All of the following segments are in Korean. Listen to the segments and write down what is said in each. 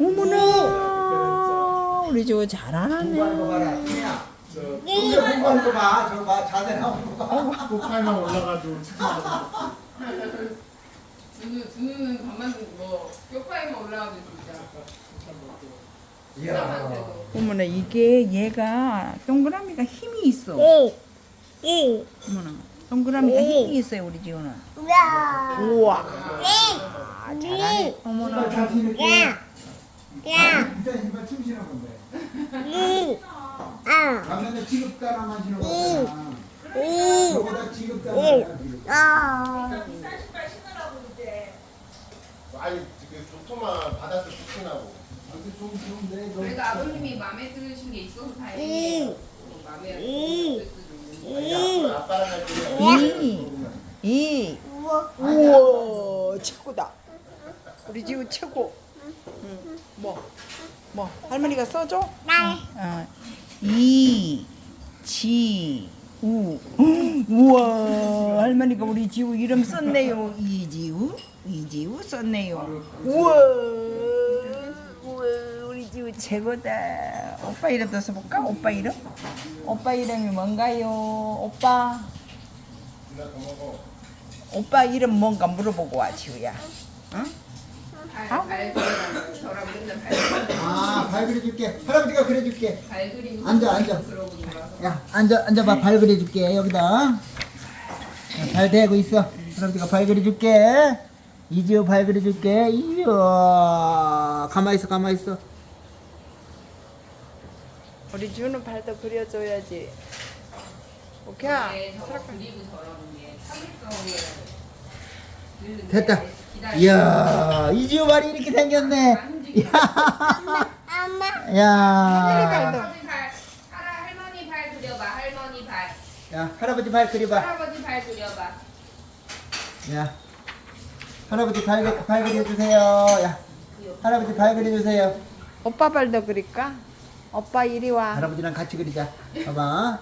어머나 우리 저거 잘하네. 공부하는 거 봐라. 그냥 저 동네 공부하는 거 봐. 저거 봐. 자세 나오는 거 봐. 꼭팔만 올라가지고 치킨하고 준우 준우는 밥만 뭐 쪽파에만 올라가도 진짜 진짜 이야. 많대도. 어머나 이게 얘가 동그라미가 힘이 있어. 어머나 동그라미가 힘이 있어요 우리 지호는. 야. 우와 응. 잘하네. 어머나 이발 잘 치는데. 야. 야. 진짜 이발 춤 추는 건데. 응. 아. 작년에 지급단화만 신는 거잖아. 응. 저보다 지급단화. 아. 아니 그 조토만 받아서 치킨하고 아주 좀 좋은데. 너 그래도 아버님이 마음에 들으신 게 있어서 다행이에요. 마음에 있는데. 아니 아빠, 아빠랑 할 때는 이, 이, 우와. 최고다. 우리 지호 최고. 응. 뭐, 뭐 할머니가 써줘? 나. 어, 이, 지, 우. 우와 할머니가 우리 지우 이름 썼네요. 이지우, 이지우 썼네요. 우와, 우와 우리 지우 최고다. 오빠 이름도 써볼까? 오빠 이름? 오빠 이름이 뭔가요? 오빠. 오빠 이름 뭔가 물어보고 와 지우야. 응? 발, 발 그리라고 저랑 맨날 발 그리고 아, 발 그려줄게. 할아버지가 그려줄게. 발 앉아, 앉아. 그러고 놀아서 야, 앉아, 앉아봐. 발 그려줄게. 여기다. 야, 발 대고 있어. 할아버지가 발 그려줄게. 이지호 발 그려줄게. 이야. 가만히 있어, 가만히 있어. 우리 지우는 발도 그려줘야지. 오케이. 네, 저거 그리고 저런 게 참을성을 됐다. 이야, 이지호 발이 이렇게 생겼네. 엄마. 야, 할아버지 발, 할아, 할머니 발 그려봐. 할머니 발. 야, 할아버지 발 그려봐. 할아버지 발 그려봐. 야, 할아버지 발, 그- 발 그려주세요. 야, 할아버지 발 그려주세요. 오빠 발도 그릴까? 오빠 이리 와. 할아버지랑 같이 그리자. 봐봐.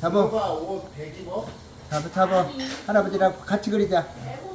잡아, 오빠 옷 대집어 잡아, 잡아. 할아버지랑 같이 그리자. 아,